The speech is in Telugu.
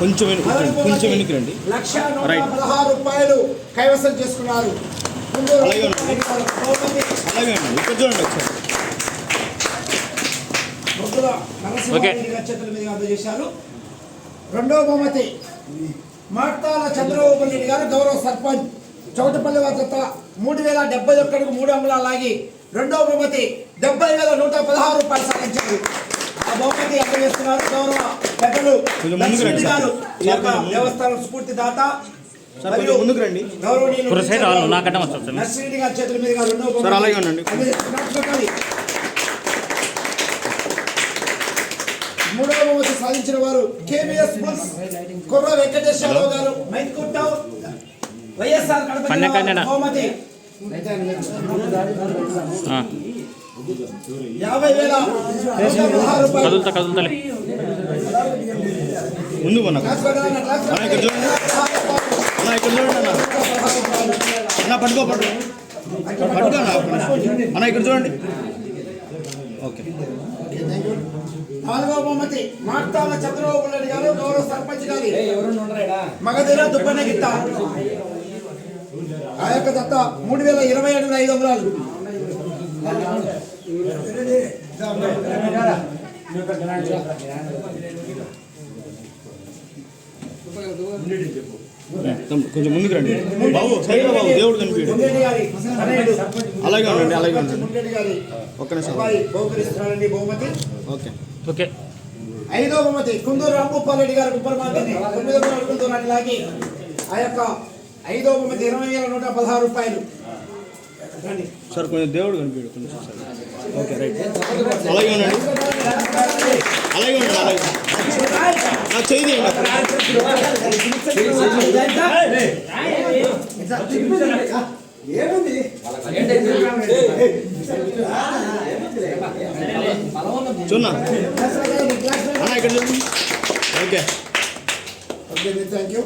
కొంచెం. లక్ష. పదహారు రూపాయలు కైవసం చేసుకున్నారు. అలాగే అండి ఇక్కడ చూడండి ఒకసారి. ముగ్గుల నరసింహారెడ్డి గారి చేతుల మీదుగా అందజేశారు. రెండవ బహుమతి మార్తాల చంద్రబాబు రెడ్డి గారు గౌరవ సర్పంచ్. చౌటపల్లి వద్ద మూడు వేల డెబ్బై ఒక్కడికి మూడు అంగుళాలు లాగి రెండవ బహుమతి డెబ్బై వేల నూట పదహారు రూపాయలు సాధించారు. బహుమతి అందజేస్తున్నారు గౌరవ పెద్దలు కొంచెం ముందుకు రండి లక్ష్మీ గారు దేవస్థానం మరియు ముందుకు రండి. గౌరవనీయులు. నర్సిరెడ్డి గారి చేతుల మీదుగా అలాగే ఉండండి. మూడవ బహుమతి సాధించిన వారు కేవీఎస్ బుల్స్ కుర్ర వెంకటేశ్వరరావు గారు మైత్కుట్టావు వైఎస్ఆర్ కడప. బహుమతి ఆ, యాభై వేల కదులుతా కదులుతలే ముందు అన్న, ఇక్కడ చూడండి. అన్న ఇక్కడ చూడండి అన్న. అన్న పట్టుకో పట్టుకో. పట్టుకో అన్న ఇక్కడ చూడండి. ఓకే. నాలుగవ బహుమతి మార్తాల చంద్రబాబు నాయుడు గారు గౌరవ సర్పంచ్ గారి. మగధీర దుబ్బన్న గిత్త. ఆ యొక్క దత్త మూడు వేల ఇరవై ఏడు ఐదు వందలు కొంచెం ముందుకు రండి. బాబు సైడ్ బాబు దేవుడు కనిపించడు. అలాగే ఉండండి అలాగే ఉండండి. ముండేటి గారి ఒక్క నిమిషం. బహుమతి ఓకే. ఓకే. ఐదో బహుమతి కుందూరు రాంభూపాలరెడ్డి గారి కుప్పరమాతని తొమ్మిది వందల అడుగుల దూరాన్ని లాగి ఆ యొక్క ఐదో బహుమతి ఇరవై వేల నూట పదహారు రూపాయలు. సార్ కొంచెం దేవుడు కనిపించడు కొంచెం సార్ ఓకే రైట్. అలాగే ఉండండి. అలాగే ఉండండి అలాగే నా చేయి తీయండి. చూడన్నా ఇక్కడ ఓకే. Okay thank you